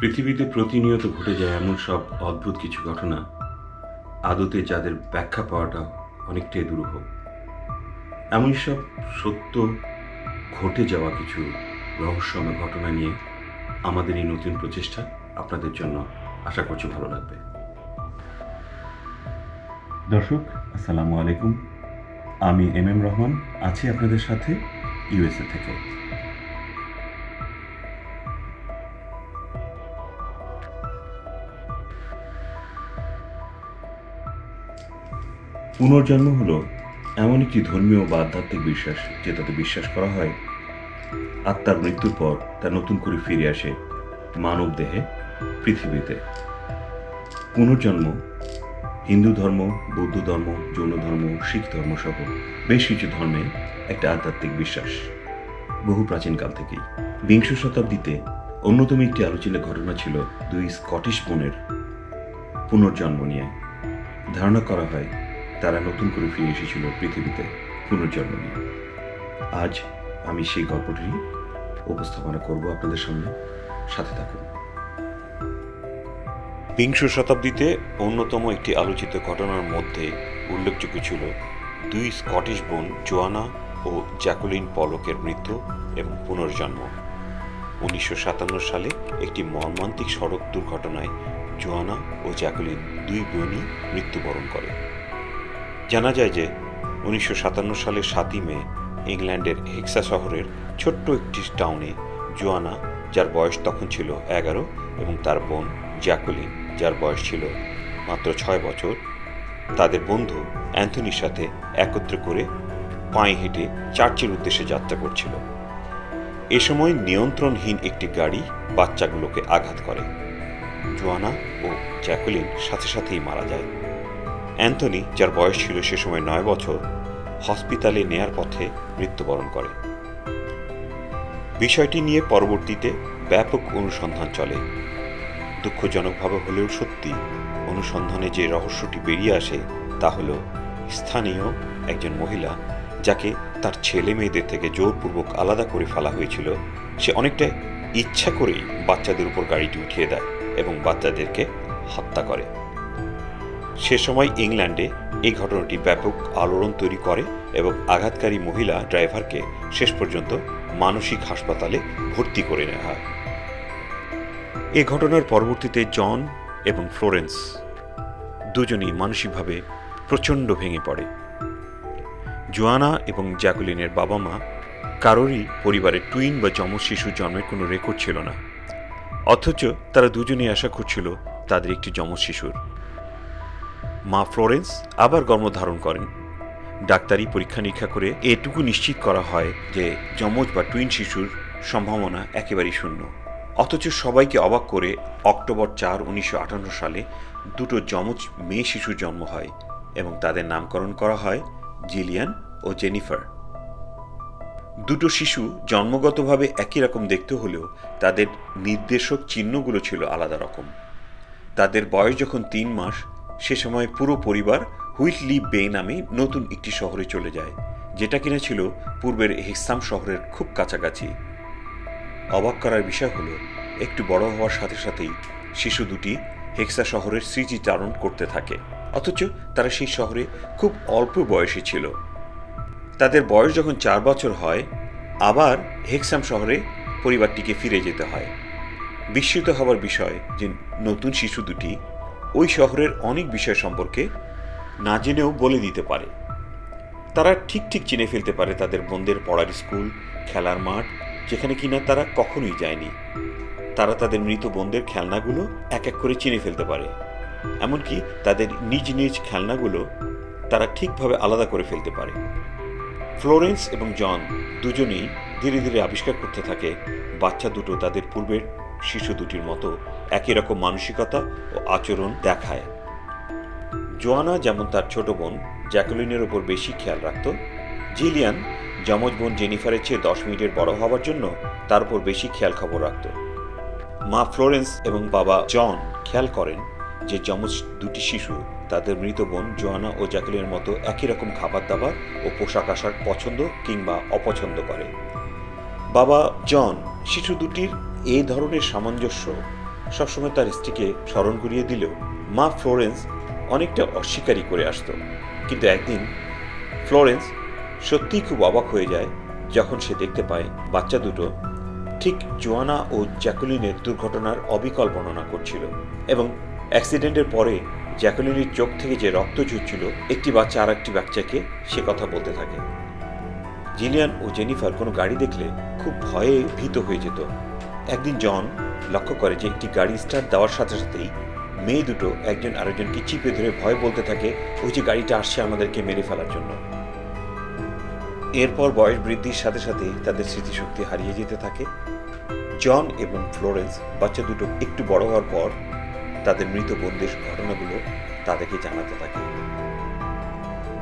পৃথিবীতে প্রতিনিয়ত ঘটে যায় এমন সব অদ্ভুত কিছু ঘটনা, আদতে যাদের ব্যাখ্যা পাওয়াটা অনেকটাই দুরূহ। এমনই সব সত্য ঘটে যাওয়া কিছু রহস্যময় ঘটনা নিয়ে আমাদের এই নতুন প্রচেষ্টা আপনাদের জন্য আশা করছি ভালো লাগবে। দর্শক, আসসালামু আলাইকুম। আমি এম এম রহমান, আছি আপনাদের সাথে ইউএসএ থেকে। পুনর্জন্ম হল এমন একটি ধর্মীয় বা আধ্যাত্মিক বিশ্বাস যেটাতে বিশ্বাস করা হয়। আত্মার মৃত্যুর পর তা নতুন করে ফিরে আসে মানব দেহে, পৃথিবীতে। পুনর্জন্ম হিন্দু ধর্ম, বৌদ্ধ ধর্ম, জৈন ধর্ম, শিখ ধর্ম সহ বেশ কিছু ধর্মে একটা আধ্যাত্মিক বিশ্বাস। বহু প্রাচীনকাল থেকেই। বিংশ শতাব্দীতে অন্যতম একটি আলোচিত ঘটনা ছিল দুই স্কটিশ বোনের পুনর্জন্ম নিয়ে। ধারণা করা হয় তারা নতুন করে ফিরে এসেছিল পৃথিবীতে পুনর্জন্ম নিয়ে। আজ আমি সেই গল্পটি উপস্থাপনা করব আপনাদের সামনে। সাথে থাকুন। বিংশ শতাব্দীতে অন্যতম একটি আলোচিত ঘটনার মধ্যে উল্লেখযোগ্য ছিল দুই স্কটিশ বোন জোয়ানা ও জ্যাকুলিন পলকের মৃত্যু এবং পুনর্জন্ম। উনিশশো সাতান্ন সালে একটি মর্মান্তিক সড়ক দুর্ঘটনায় জোয়ানা ও জ্যাকুলিন দুই বোনই মৃত্যুবরণ করে। জানা যায় যে উনিশশো সাতান্ন সালের সাতই মে ইংল্যান্ডের হেক্সা শহরের ছোট্ট একটি টাউনে জোয়ানা, যার বয়স তখন ছিল এগারো, এবং তার বোন জ্যাকুলিন, যার বয়স ছিল মাত্র ছয় বছর। তাদের বন্ধু অ্যান্থনির সাথে একত্র করে পায়ে হেঁটে চার্চের উদ্দেশ্যে যাত্রা করছিল। এ সময় নিয়ন্ত্রণহীন একটি গাড়ি বাচ্চাগুলোকে আঘাত করে। জোয়ানা ও জ্যাকুলিন সাথে সাথেই মারা যায়। অ্যান্থনি, যার বয়স ছিল সে সময় নয় বছর, হসপিটালে নেয়ার পথে মৃত্যুবরণ করে। বিষয়টি নিয়ে পরবর্তীতে ব্যাপক অনুসন্ধান চলে। দুঃখজনকভাবে হলেও সত্যি, অনুসন্ধানে যে রহস্যটি বেরিয়ে আসে, তা হল স্থানীয় একজন মহিলা, যাকে তার ছেলে মেয়েদের থেকে জোরপূর্বক আলাদা করে ফেলা হয়েছিল। সে অনেকটা ইচ্ছা করেই বাচ্চাদের উপর গাড়িটি উঠিয়ে দেয় এবং বাচ্চাদেরকে হত্যা করে। সে সময় ইংল্যান্ডে এই ঘটনাটি ব্যাপক আলোড়ন তৈরি করে এবং আঘাতকারী মহিলা ড্রাইভারকে শেষ পর্যন্ত মানসিক হাসপাতালে ভর্তি করে নেওয়া হয়। এ ঘটনার পরবর্তীতে জন এবং ফ্লোরেন্স দুজনই মানসিকভাবে প্রচণ্ড ভেঙে পড়ে। জোয়ানা এবং জ্যাকুলিনের বাবা মা কারোরই পরিবারে টুইন বা যমজ শিশুর জন্মের কোনো রেকর্ড ছিল না। অথচ তারা দুজনেই আশা করছিল তাদের একটি যমজ শিশুর মা ফ্লোরেন্স আবার গর্ভধারণ করেন। ডাক্তারি পরীক্ষা নিরীক্ষা করে এটুকু নিশ্চিত করা হয় যে যমজ বা টুইন শিশুর সম্ভাবনা একেবারেই শূন্য। অথচ সবাইকে অবাক করে অক্টোবর চার উনিশশো সালে দুটো যমজ মেয়ে শিশুর জন্ম হয় এবং তাদের নামকরণ করা হয় জিলিয়ান ও জেনিফার। দুটো শিশু জন্মগতভাবে একই রকম দেখতে হলেও তাদের নির্দেশক চিহ্নগুলো ছিল আলাদা রকম। তাদের বয়স যখন তিন মাস সে সময় পুরো পরিবার হুইটলি বে নামে নতুন একটি শহরে চলে যায়, যেটা কিনা ছিল পূর্বের হেক্সাম শহরের খুব কাছাকাছি। অবাক করার বিষয় হলো, একটু বড় হওয়ার সাথে সাথেই শিশু দুটি হেক্সা শহরের স্মৃতিচারণ করতে থাকে, অথচ তারা সেই শহরে খুব অল্প বয়সী ছিল। তাদের বয়স যখন চার বছর হয়, আবার হেক্সাম শহরে পরিবারটিকে ফিরে যেতে হয়। বিস্মিত হবার বিষয় যে নতুন শিশু দুটি ওই শহরের অনেক বিষয় সম্পর্কে না জেনেও বলে দিতে পারে। তারা ঠিক ঠিক চিনে ফেলতে পারে তাদের বোনদের পড়ার স্কুল, খেলার মাঠ, যেখানে কিনা তারা কখনোই যায়নি। তারা তাদের মৃত বোনদের খেলনাগুলো এক এক করে চিনে ফেলতে পারে। এমনকি তাদের নিজ নিজ খেলনাগুলো তারা ঠিকভাবে আলাদা করে ফেলতে পারে। ফ্লোরেন্স এবং জন দুজনেই ধীরে ধীরে আবিষ্কার করতে থাকে, বাচ্চা দুটো তাদের পূর্বের শিশু দুটির মতো একই রকম মানসিকতা ও আচরণ দেখায়। জোয়ানা যেমন তার ছোট বোন জ্যাকুলিনের ওপর বেশি খেয়াল রাখত, জিলিয়ান যমজ বোন জেনিফারের চেয়ে দশ মিনিটের বড় হওয়ার জন্য তার উপর বেশি খেয়াল খবর রাখত। মা ফ্লোরেন্স এবং বাবা জন খেয়াল করেন যে যমজ দুটি শিশু, তাদের মৃত বোন জোয়ানা ও জ্যাকুলিনের মতো একই রকম খাবার দাবার ও পোশাক আশাক পছন্দ কিংবা অপছন্দ করে। বাবা জন, শিশু দুটির এই ধরনের সামঞ্জস্য সবসময় তার স্ত্রীকে স্মরণ করিয়ে দিলেও মা ফ্লোরেন্স অনেকটা অস্বীকারই করে আসতো। কিন্তু একদিন ফ্লোরেন্স সত্যিই খুব অবাক হয়ে যায় যখন সে দেখতে পায় বাচ্চা দুটো ঠিক জোয়ানা ও জ্যাকুলিনের দুর্ঘটনার অবিকল বর্ণনা করছিল এবং অ্যাক্সিডেন্টের পরে জ্যাকুলিনের চোখ থেকে যে রক্ত ঝরছিল, একটি বাচ্চা আর একটি বাচ্চাকে সে কথা বলতে থাকে। জিলিয়ান ও জেনিফার কোনো গাড়ি দেখলে খুব ভয়ে ভীত হয়ে যেত। একদিন জন লক্ষ্য করে যে একটি গাড়ি স্টার্ট দেওয়ার সাথে সাথেই মেয়ে দুটো একজন আরেকজনকে চিপে ধরে ভয় বলতে থাকে, ওই যে গাড়িটা আসছে আমাদেরকে মেরে ফেলার জন্য। এরপর বয়স বৃদ্ধির সাথে সাথে তাদের স্মৃতিশক্তি হারিয়ে যেতে থাকে। জন এবং ফ্লোরেন্স বাচ্চা দুটো একটু বড় হওয়ার পর তাদের মৃত বন্ধুর ঘটনাগুলো তাদেরকে জানাতে থাকে।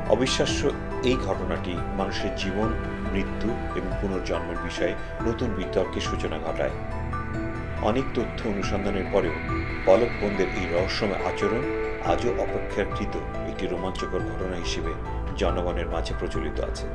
অবিশ্বাস্য এই ঘটনাটি মানুষের জীবন, মৃত্যু এবং পুনর্জন্মের বিষয়ে নতুন বিতর্কের সূচনা ঘটায়। অনেক তথ্য অনুসন্ধানের পরেও পলক বন্ধের এই রহস্যময় আচরণ আজও অপেক্ষাকৃত একটি রোমাঞ্চকর ঘটনা হিসেবে জনগণের মাঝে প্রচলিত আছে।